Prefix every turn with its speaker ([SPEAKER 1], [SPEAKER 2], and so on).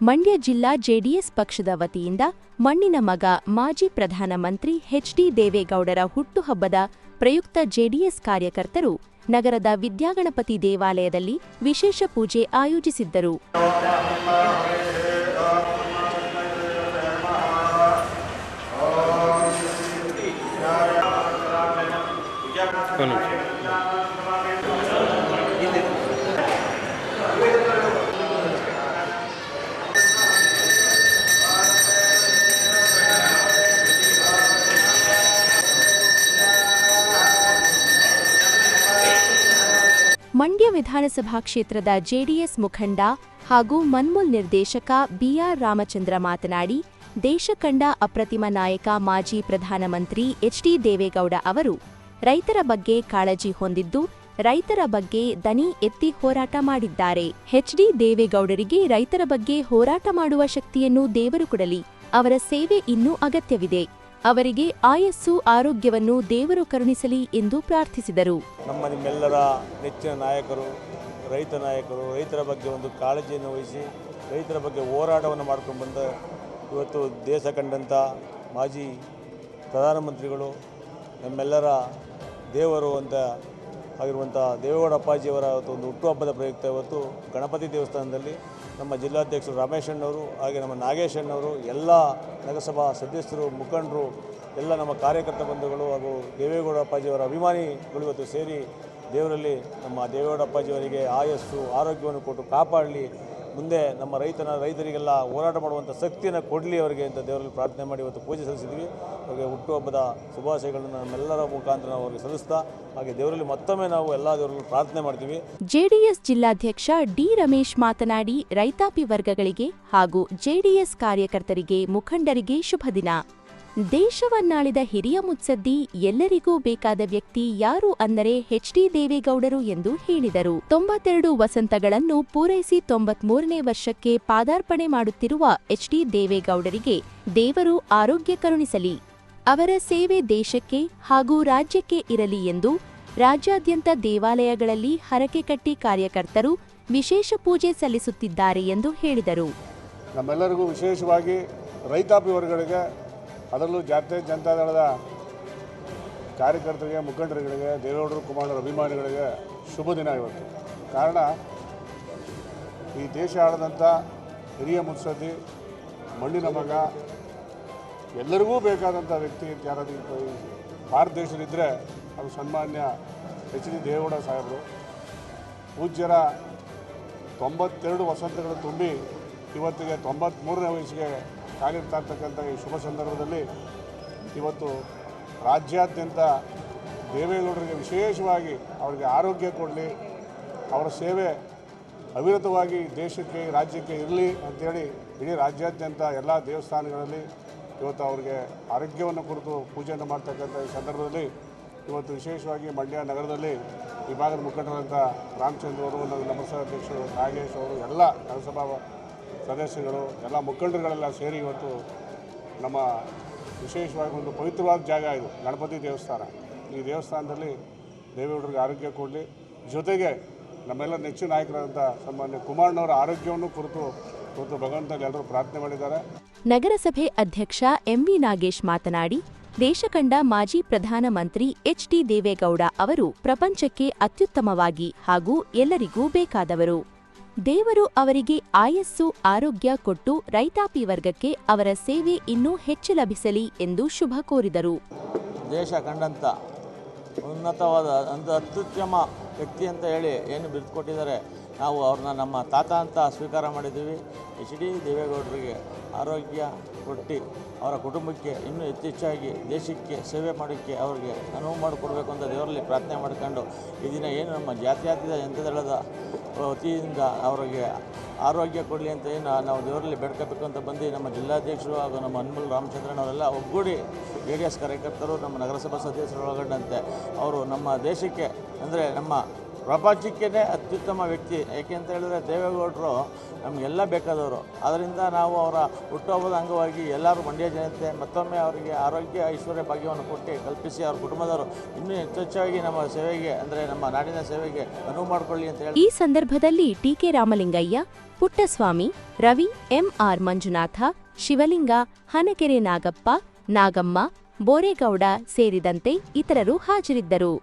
[SPEAKER 1] ಮಂಡ್ಯ ಜಿಲ್ಲಾ ಜೆಡಿಎಸ್ ಪಕ್ಷದ ವತಿಯಿಂದ ಮಣ್ಣಿನ ಮಗ ಮಾಜಿ ಪ್ರಧಾನಮಂತ್ರಿ ಎಚ್ಡಿ ದೇವೇಗೌಡರ ಹುಟ್ಟುಹಬ್ಬದ ಪ್ರಯುಕ್ತ ಜೆಡಿಎಸ್ ಕಾರ್ಯಕರ್ತರು ನಗರದ ವಿದ್ಯಾಗಣಪತಿ ದೇವಾಲಯದಲ್ಲಿ ವಿಶೇಷ ಪೂಜೆ ಆಯೋಜಿಸಿದ್ದರು. ಮಂಡ್ಯ ವಿಧಾನಸಭಾ ಕ್ಷೇತ್ರದ ಜೆಡಿಎಸ್ ಮುಖಂಡ ಹಾಗೂ ಮನ್ಮೂಲ್ ನಿರ್ದೇಶಕ ಬಿಆರ್ ರಾಮಚಂದ್ರ ಮಾತನಾಡಿ, ದೇಶ ಕಂಡ ಅಪ್ರತಿಮ ನಾಯಕ ಮಾಜಿ ಪ್ರಧಾನಮಂತ್ರಿ ಎಚ್ಡಿ ದೇವೇಗೌಡ ಅವರು ರೈತರ ಬಗ್ಗೆ ಕಾಳಜಿ ಹೊಂದಿದ್ದು, ರೈತರ ಬಗ್ಗೆ ದನಿ ಎತ್ತಿ ಹೋರಾಟ ಮಾಡಿದ್ದಾರೆ. ಎಚ್ಡಿ ದೇವೇಗೌಡರಿಗೆ ರೈತರ ಬಗ್ಗೆ ಹೋರಾಟ ಮಾಡುವ ಶಕ್ತಿಯನ್ನು ದೇವರು ಕೊಡಲಿ, ಅವರ ಸೇವೆ ಇನ್ನೂ ಅಗತ್ಯವಿದೆ. ಅವರಿಗೆ ಆಯಸ್ಸು ಆರೋಗ್ಯವನ್ನು ದೇವರು ಕರುಣಿಸಲಿ ಎಂದು ಪ್ರಾರ್ಥಿಸಿದರು.
[SPEAKER 2] ನಮ್ಮ ನಿಮ್ಮೆಲ್ಲರ ನೆಚ್ಚಿನ ನಾಯಕರು, ರೈತ ನಾಯಕರು, ರೈತರ ಬಗ್ಗೆ ಒಂದು ಕಾಳಜಿಯನ್ನು ವಹಿಸಿ, ರೈತರ ಬಗ್ಗೆ ಹೋರಾಟವನ್ನು ಮಾಡ್ಕೊಂಡು ಬಂದ ಇವತ್ತು ದೇಶ ಕಂಡಂಥ ಮಾಜಿ ಪ್ರಧಾನಮಂತ್ರಿಗಳು, ನಮ್ಮೆಲ್ಲರ ದೇವರು ಅಂತ ಆಗಿರುವಂಥ ದೇವೇಗೌಡ ಅಪ್ಪಾಜಿಯವರ ಒಂದು ಹುಟ್ಟುಹಬ್ಬದ ಪ್ರಯುಕ್ತ ಇವತ್ತು ಗಣಪತಿ ದೇವಸ್ಥಾನದಲ್ಲಿ ನಮ್ಮ ಜಿಲ್ಲಾಧ್ಯಕ್ಷರು ರಮೇಶ್ ಅಣ್ಣವರು ಹಾಗೆ ನಮ್ಮ ನಾಗೇಶ್ ಅಣ್ಣವರು, ಎಲ್ಲ ನಗರಸಭಾ ಸದಸ್ಯರು, ಮುಖಂಡರು, ಎಲ್ಲ ನಮ್ಮ ಕಾರ್ಯಕರ್ತ ಬಂಧುಗಳು ಹಾಗೂ ದೇವೇಗೌಡ ಅಪ್ಪಾಜಿಯವರ ಅಭಿಮಾನಿಗಳು ಇವತ್ತು ಸೇರಿ ದೇವರಲ್ಲಿ ನಮ್ಮ ದೇವೇಗೌಡ ಅಪ್ಪಾಜಿಯವರಿಗೆ ಆಯಸ್ಸು, ಆರೋಗ್ಯವನ್ನು ಕೊಟ್ಟು ಕಾಪಾಡಲಿ ಮುಂದೆ ನಮ್ಮ ರೈತನ, ರೈತರಿಗೆಲ್ಲ ಹೋರಾಟ ಮಾಡುವಂಥ ಶಕ್ತಿಯನ್ನು ಕೊಡಲಿ ಅವರಿಗೆ ಅಂತ ದೇವರಲ್ಲಿ ಪ್ರಾರ್ಥನೆ ಮಾಡಿ ಇವತ್ತು ಪೂಜೆ ಸಲ್ಲಿಸಿದ್ವಿ. ಅವರಿಗೆ ಹುಟ್ಟುಹಬ್ಬದ ಶುಭಾಶಯಗಳನ್ನು ನಮ್ಮೆಲ್ಲರ ಮುಖಾಂತರ ಅವರಿಗೆ ಸಲ್ಲಿಸ್ತಾ, ಹಾಗೆ ದೇವರಲ್ಲಿ ಮತ್ತೊಮ್ಮೆ ನಾವು ಎಲ್ಲ ದೇವರಲ್ಲಿ ಪ್ರಾರ್ಥನೆ ಮಾಡ್ತೀವಿ.
[SPEAKER 1] ಜೆಡಿಎಸ್ ಜಿಲ್ಲಾಧ್ಯಕ್ಷ ಡಿ ರಮೇಶ್ ಮಾತನಾಡಿ, ರೈತಾಪಿ ವರ್ಗಗಳಿಗೆ ಹಾಗೂ ಜೆಡಿಎಸ್ ಕಾರ್ಯಕರ್ತರಿಗೆ ಮುಖಂಡರಿಗೆ ಶುಭ ದಿನ ದೇಶವನ್ನಾಳಿದ ಹಿರಿಯ ಮುತ್ಸದ್ದಿ ಎಲ್ಲರಿಗೂ ಬೇಕಾದ ವ್ಯಕ್ತಿ ಯಾರು ಅಂದರೆ ಎಚ್ ಡಿ ದೇವೇಗೌಡರು ಎಂದು ಹೇಳಿದರು. ತೊಂಬತ್ತೆರಡು ವಸಂತಗಳನ್ನು ಪೂರೈಸಿ ತೊಂಬತ್ಮೂರನೇ ವರ್ಷಕ್ಕೆ ಪಾದಾರ್ಪಣೆ ಮಾಡುತ್ತಿರುವ ಎಚ್ಡಿ ದೇವೇಗೌಡರಿಗೆ ದೇವರು ಆರೋಗ್ಯ ಕರುಣಿಸಲಿ. ಅವರ ಸೇವೆ ದೇಶಕ್ಕೆ ಹಾಗೂ ರಾಜ್ಯಕ್ಕೆ ಇರಲಿ ಎಂದು ರಾಜ್ಯಾದ್ಯಂತ ದೇವಾಲಯಗಳಲ್ಲಿ ಹರಕೆ ಕಟ್ಟಿ ಕಾರ್ಯಕರ್ತರು ವಿಶೇಷ ಪೂಜೆ ಸಲ್ಲಿಸುತ್ತಿದ್ದಾರೆ ಎಂದು ಹೇಳಿದರು.
[SPEAKER 3] ನಮ್ಮೆಲ್ಲರಿಗೂ ವಿಶೇಷವಾಗಿ ರೈತಾಪಿ ವರ್ಗಗಳಿಗೆ ಅದರಲ್ಲೂ ಜಾತ್ಯ ಜನತಾದಳದ ಕಾರ್ಯಕರ್ತರಿಗೆ, ಮುಖಂಡರುಗಳಿಗೆ, ದೇವೇಗೌಡರು ಕುಮಾರರ ಅಭಿಮಾನಿಗಳಿಗೆ ಶುಭ ದಿನ ಇವತ್ತು. ಕಾರಣ, ಈ ದೇಶ ಆಳದಂಥ ಹಿರಿಯ ಮುತ್ಸದ್ದಿ, ಮಣ್ಣಿನ ಮಗ, ಎಲ್ಲರಿಗೂ ಬೇಕಾದಂಥ ವ್ಯಕ್ತಿ ಅಂತ ಯಾರಾದರೂ ಭಾರತ ದೇಶದಿದ್ದರೆ ಅದು ಸನ್ಮಾನ್ಯ ಎಚ್ ಡಿ ದೇವೇಗೌಡ ಸಾಹೇಬರು. ಪೂಜ್ಯರ ತೊಂಬತ್ತೆರಡು ವಸಂತಗಳು ತುಂಬಿ ಇವತ್ತಿಗೆ ತೊಂಬತ್ತ್ಮೂರನೇ ವಯಸ್ಸಿಗೆ ಕಾಲಿಡ್ತಾ ಇರ್ತಕ್ಕಂಥ ಈ ಶುಭ ಸಂದರ್ಭದಲ್ಲಿ ಇವತ್ತು ರಾಜ್ಯಾದ್ಯಂತ ದೇವೇಗೌಡರಿಗೆ ವಿಶೇಷವಾಗಿ ಅವರಿಗೆ ಆರೋಗ್ಯ ಕೊಡಲಿ, ಅವರ ಸೇವೆ ಅವಿರತವಾಗಿ ದೇಶಕ್ಕೆ, ರಾಜ್ಯಕ್ಕೆ ಇರಲಿ ಅಂಥೇಳಿ ಇಡೀ ರಾಜ್ಯಾದ್ಯಂತ ಎಲ್ಲ ದೇವಸ್ಥಾನಗಳಲ್ಲಿ ಇವತ್ತು ಅವರಿಗೆ ಆರೋಗ್ಯವನ್ನು ಕುರಿತು ಪೂಜೆಯನ್ನು ಮಾಡ್ತಕ್ಕಂಥ ಈ ಸಂದರ್ಭದಲ್ಲಿ ಇವತ್ತು ವಿಶೇಷವಾಗಿ ಮಂಡ್ಯ ನಗರದಲ್ಲಿ ವಿಭಾಗದ ಮುಖಂಡರಾದಂಥ ರಾಮಚಂದ್ರ ಅವರು ನಮ್ಮ ಸಭಾಧ್ಯಕ್ಷರು ನಾಗೇಶ್ ಅವರು ಎಲ್ಲ ನಗರಸಭಾ ಸದಸ್ಯರು, ಎಲ್ಲ ಮುಖಂಡರುಗಳೆಲ್ಲ ಸೇರಿ ಇವತ್ತು ನಮ್ಮ ವಿಶೇಷವಾಗಿ ಒಂದು ಪವಿತ್ರವಾದ ಜಾಗ ಇದು, ಗಣಪತಿ ದೇವಸ್ಥಾನ. ಈ ದೇವಸ್ಥಾನದಲ್ಲಿ ದೇವೇಗೌಡರಿಗೆ ಆರೋಗ್ಯ ಕೊಡಲಿ. ಜೊತೆಗೆ ನಮ್ಮೆಲ್ಲ ನೆಚ್ಚಿನ ನಾಯಕರಾದಂಥ ಸನ್ಮಾನ್ಯ ಕುಮಾರ್ನವರ ಆರೋಗ್ಯವನ್ನು ಕುರಿತು ಇವತ್ತು ಭಗವಂತನಲ್ಲಿ ಎಲ್ಲರೂ ಪ್ರಾರ್ಥನೆ ಮಾಡಿದ್ದಾರೆ.
[SPEAKER 1] ನಗರಸಭೆ ಅಧ್ಯಕ್ಷ ಎಂವಿ ನಾಗೇಶ್ ಮಾತನಾಡಿ, ದೇಶ ಕಂಡ ಮಾಜಿ ಪ್ರಧಾನಮಂತ್ರಿ ಎಚ್ ಡಿ ದೇವೇಗೌಡ ಅವರು ಪ್ರಪಂಚಕ್ಕೆ ಅತ್ಯುತ್ತಮವಾಗಿ ಹಾಗೂ ಎಲ್ಲರಿಗೂ ಬೇಕಾದವರು. ದೇವರು ಅವರಿಗೆ ಆಯಸ್ಸು, ಆರೋಗ್ಯ ಕೊಟ್ಟು ರೈತಾಪಿ ವರ್ಗಕ್ಕೆ ಅವರ ಸೇವೆ ಇನ್ನೂ ಹೆಚ್ಚು ಲಭಿಸಲಿ ಎಂದು ಶುಭ ಕೋರಿದರು.
[SPEAKER 2] ದೇಶ ಕಂಡಂಥ ಉನ್ನತವಾದ, ಒಂದು ಅತ್ಯುತ್ತಮ ವ್ಯಕ್ತಿ ಅಂತ ಹೇಳಿ ಏನು ಬಿದ್ದುಕೊಟ್ಟಿದ್ದಾರೆ ನಾವು ಅವ್ರನ್ನ ನಮ್ಮ ತಾತ ಅಂತ ಸ್ವೀಕಾರ ಮಾಡಿದ್ದೀವಿ. ಎಚ್ ಡಿ ದೇವೇಗೌಡರಿಗೆ ಆರೋಗ್ಯ ಕೊಟ್ಟು ಅವರ ಕುಟುಂಬಕ್ಕೆ ಇನ್ನೂ ಹೆಚ್ಚೆಚ್ಚಾಗಿ ದೇಶಕ್ಕೆ ಸೇವೆ ಮಾಡೋಕ್ಕೆ ಅವ್ರಿಗೆ ಅನುವು ಮಾಡಿಕೊಡ್ಬೇಕು ಅಂತ ದೇವರಲ್ಲಿ ಪ್ರಾರ್ಥನೆ ಮಾಡ್ಕೊಂಡು ಈ ದಿನ ಏನು ನಮ್ಮ ಜಾತ್ಯತೀತ ಜನತಾದಳದ ವತಿಯಿಂದ ಅವರಿಗೆ ಆರೋಗ್ಯ ಕೊಡಲಿ ಅಂತ ಏನು ನಾವು ದೇವರಲ್ಲಿ ಬೇಡ್ಕೋಬೇಕು ಅಂತ ಬಂದು ನಮ್ಮ ಜಿಲ್ಲಾಧ್ಯಕ್ಷರು ಹಾಗೂ ನಮ್ಮ ಅನ್ಮಲ್ ರಾಮಚಂದ್ರನ್ ಅವರೆಲ್ಲ ಒಗ್ಗೂಡಿ ಜೆ ಡಿ ಎಸ್ ಕಾರ್ಯಕರ್ತರು ನಮ್ಮ ನಗರಸಭಾ ಸದಸ್ಯರು ಒಳಗೊಂಡಂತೆ ಅವರು ನಮ್ಮ ದೇಶಕ್ಕೆ, ಅಂದರೆ ನಮ್ಮ ಪ್ರಪಂಚಕ್ಕೇ ಅತ್ಯುತ್ತಮ ವ್ಯಕ್ತಿ. ಯಾಕೆಂತ ಹೇಳಿದ್ರೆ ದೇವೇಗೌಡರು ನಮಗೆಲ್ಲ ಬೇಕಾದವರು. ಅದರಿಂದ ನಾವು ಅವರ ಹುಟ್ಟುಹಬ್ಬದ ಅಂಗವಾಗಿ ಎಲ್ಲರೂ ಮಂಡ್ಯ ಜನತೆ, ಮತ್ತೊಮ್ಮೆ ಅವರಿಗೆ ಆರೋಗ್ಯ, ಐಶ್ವರ್ಯ ಭಾಗ್ಯವನ್ನು ಕೊಟ್ಟು ಕಲ್ಪಿಸಿ ಅವ್ರ ಕುಟುಂಬದವರು ಇನ್ನೂ ಹೆಚ್ಚು ಹೆಚ್ಚಾಗಿ ನಮ್ಮ ಸೇವೆಗೆ, ಅಂದರೆ ನಮ್ಮ ನಾಡಿನ ಸೇವೆಗೆ ಅನುವು ಮಾಡಿಕೊಳ್ಳಿ ಅಂತ ಹೇಳಿ.
[SPEAKER 1] ಈ ಸಂದರ್ಭದಲ್ಲಿ T K Ramalingaiah, Puttaswamy, Ravi M R Manjunatha, Shivalinga, Hanakere Nagappa, Nagamma, Boregowda ಸೇರಿದಂತೆ ಇತರರು ಹಾಜರಿದ್ದರು.